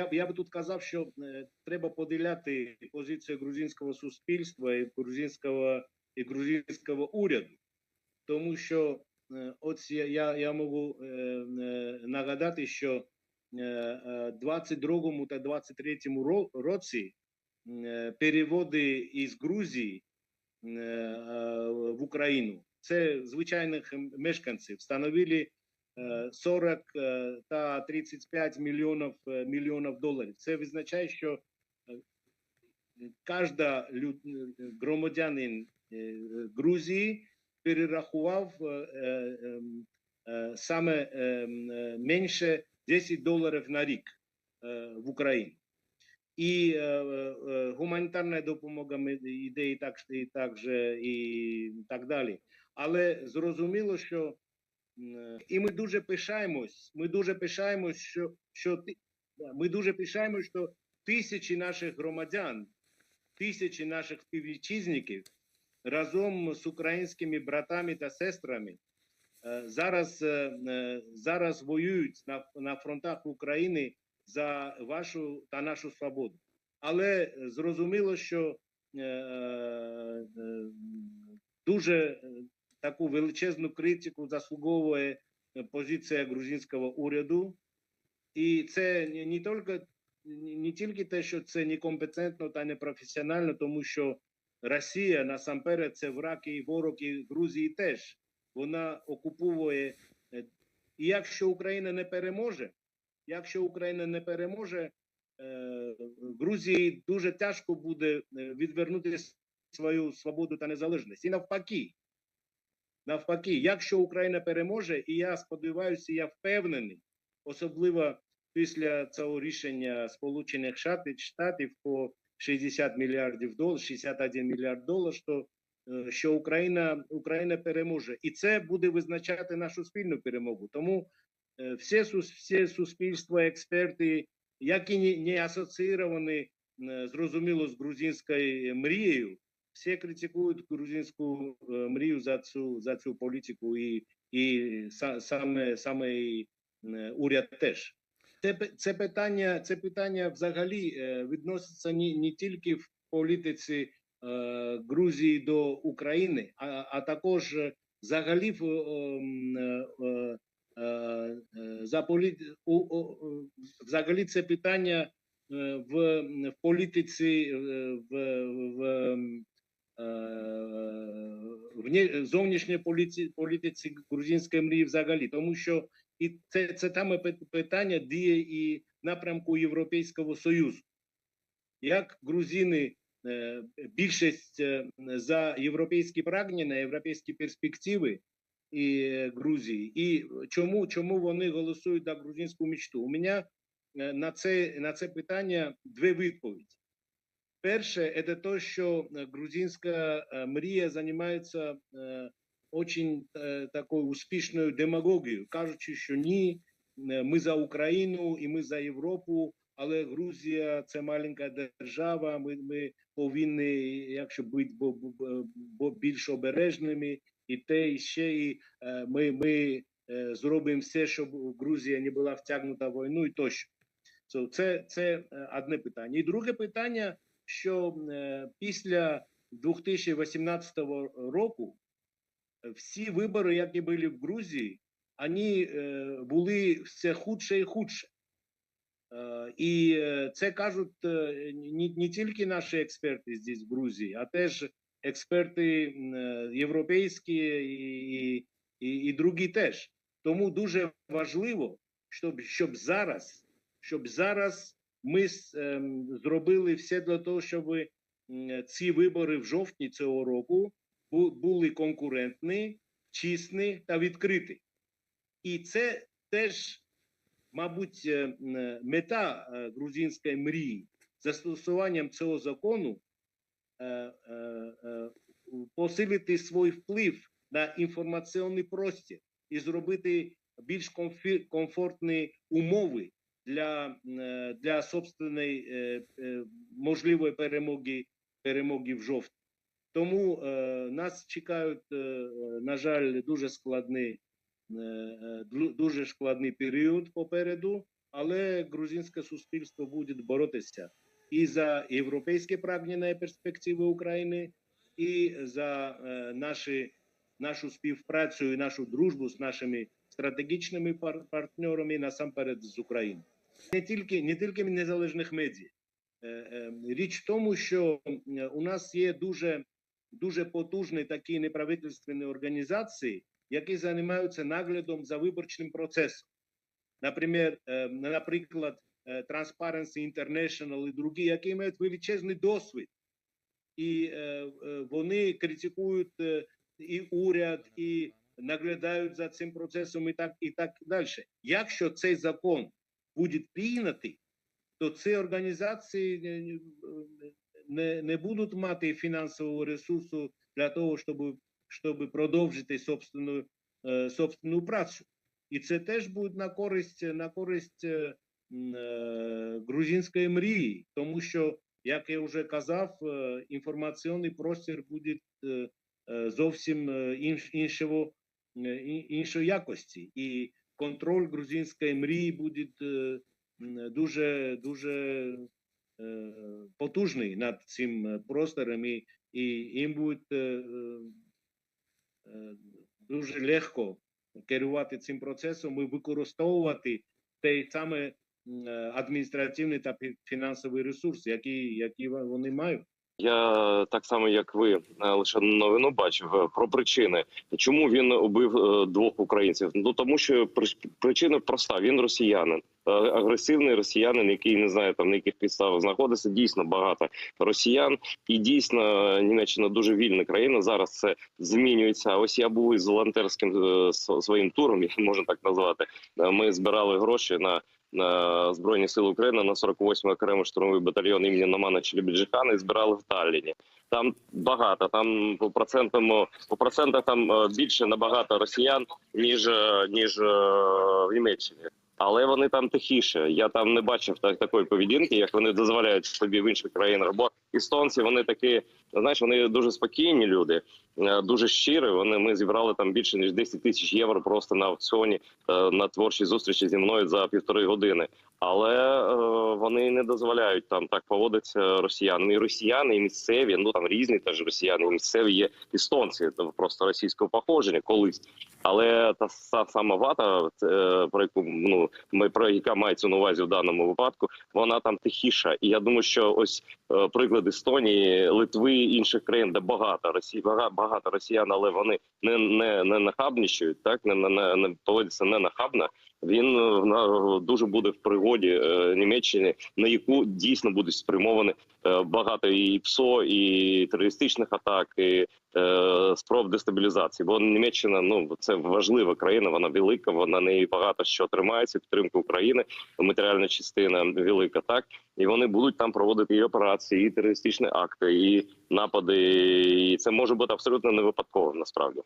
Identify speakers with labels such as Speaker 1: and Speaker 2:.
Speaker 1: я, я би тут казав, що е, треба поділяти позицію грузинського суспільства і грузинського, і грузинського уряду. Тому що е, от я, я, можу е, нагадати, що е, е, 22 та 23 ро- році переводи із Грузії в Україну це звичайних мешканців становили е, 40 е, та 35 мільйонів е, мільйонів доларів. Це визначає, що е, е, громадянин е, Грузії перерахував е, е, ем, е, саме ем, е, менше 10 доларів на рік е, в Україну. І е, е, гуманітарна допомога йде і так, і так і так далі. Але зрозуміло, що і ми дуже пишаємось. Ми дуже пишаємось, що, що ми дуже пишаємось, що тисячі наших громадян, тисячі наших співвітчизників разом з українськими братами та сестрами е, зараз, е, е, зараз воюють на, на фронтах України за вашу та нашу свободу. Але зрозуміло, що е, е, дуже таку величезну критику заслуговує е, позиція грузинського уряду, і це не, тільки не тільки те, що це некомпетентно та непрофесіонально, тому що Росія насамперед це враг і ворог і Грузії теж. Вона окуповує. е, І якщо Україна не переможе, якщо Україна не переможе, е, Грузії дуже тяжко буде відвернути свою свободу та незалежність. І навпаки, навпаки, якщо Україна переможе, і я сподіваюся, я впевнений, особливо після цього рішення Сполучених Штатів, по 60 мільярдів доларів, 61 мільярд доларів, що, е, що Україна, Україна переможе. І це буде визначати нашу спільну перемогу. Тому е, всі, сус- всі суспільства, експерти, які не, не асоціювані, е, зрозуміло, з грузинською мрією, всі критикують грузинську е, мрію за цю, за цю політику і, і са- саме, е, уряд теж. Це, це питання, це питання взагалі е, відноситься не, не тільки в політиці е, Грузії до України, а, а також взагалі в, за полі... взагалі це питання в, в політиці, в, в, зовнішній політиці, політиці грузинської мрії взагалі, тому що і це, це саме питання діє і напрямку Європейського Союзу. Як грузини, е, більшість е, за європейські прагнення, європейські перспективи і е, Грузії, і чому, чому вони голосують за грузинську мечту? У мене е, на це, на це питання дві відповіді. Перше, це те, що е, грузинська е, мрія займається е, очень такою успішною демагогією, кажучи, що ні, ми за Україну і ми за Європу, але Грузія це маленька держава. Ми, ми повинні, якщо бо, більш обережними, і те, і ще і е, ми, ми е, зробимо все, щоб Грузія не була втягнута в війну і тощо. Це, це е, одне питання. І друге питання, що е, після 2018 року всі вибори, які були в Грузії, вони е, були все худше і худше. Е, і е, це кажуть е, не, тільки наші експерти здесь в Грузії, а теж експерти е, європейські і, і, і другі теж. Тому дуже важливо, щоб, щоб зараз, щоб зараз ми ем, зробили все для того, щоб ці вибори в жовтні цього року були конкурентні, чесні та відкриті. І це теж, мабуть, е, мета е, грузинської мрії застосуванням цього закону е, посилити свій вплив на інформаційний простір і зробити більш комфортні умови для, е, для собственної е, е, можливої перемоги, перемоги в жовтні. Тому нас чекають, на жаль, дуже складний, дуже складний період попереду. але грузинське суспільство буде боротися і за європейське прагнення перспективи України, і за наші, нашу співпрацю і нашу дружбу з нашими стратегічними пар- партнерами, насамперед з Україною. Не тільки, не тільки незалежних медіа. Е, е, Річ в тому, що е, у нас є дуже, дуже потужні такі неправительственні організації, які займаються наглядом за виборчим процесом. Наприклад, наприклад, Transparency International і другі, які мають величезний досвід, і вони критикують і уряд, і наглядають за цим процесом, і так і так далі. Якщо цей закон буде прийнятий, то ці організації е, не, не будуть мати фінансового ресурсу для того, щоб, щоб продовжити собственну, е, собственну працю. І це теж буде на користь на користь е, е, грузинської мрії, тому що, як я вже казав, е, інформаційний простір буде е, е, зовсім е, іншого, е, ін- іншої якості, і контроль грузинської мрії буде е, дуже дуже е, потужний над цим е, простором, і, їм буде е, е, е, дуже легко керувати цим процесом і використовувати той саме е, адміністративний та фінансовий ресурс, який, який вони мають.
Speaker 2: Я так само, як ви, е, лише новину бачив е, про причини, чому він убив е, двох українців. Ну тому що прич- причина проста: він росіянин, агресивний росіянин, який не знає там на яких підставах знаходиться. Дійсно багато росіян, і дійсно Німеччина дуже вільна країна. Зараз це змінюється. Ось я був із волонтерським своїм туром, можна так назвати. Ми збирали гроші на Збройні Сили України на 48-й окремий штурмовий батальйон імені Намана Челебіджихана і збирали в Талліні. Там багато, там по процентам по процентах там е, більше набагато росіян ніж е, ніж е, в Німеччині. Але вони там тихіше. Я там не бачив так, такої поведінки, як вони дозволяють собі в інших країнах. Бо естонці вони такі, знаєш, вони дуже спокійні люди, е, дуже щирі. Вони ми зібрали там більше ніж 10 тисяч євро просто на аукціоні е, на творчій зустрічі зі мною за півтори години. Але е, вони не дозволяють там так поводитися росіянам. І росіяни, і місцеві, ну там різні теж росіяни, і місцеві є естонці, ну, просто російського походження колись. Але та са- сама вата, про яку ну ми про яка мається на увазі в даному випадку, вона там тихіша. І я думаю, що ось е, приклад Естонії, Литви інших країн, де багато Росії, багато, росіян, але вони не не, не нахабнічують, так не, не, не поводяться не нахабно. Він е, на- дуже буде в пригоді е, Німеччини, на яку дійсно будуть спрямовані е, багато і ПСО, і терористичних атак, і е, спроб дестабілізації. Бо Німеччина ну це важлива країна, вона велика, вона неї багато що тримається. Підтримка України, матеріальна частина велика, так і вони будуть там проводити і операції, і терористичні акти, і напади. І це може бути абсолютно не випадково насправді.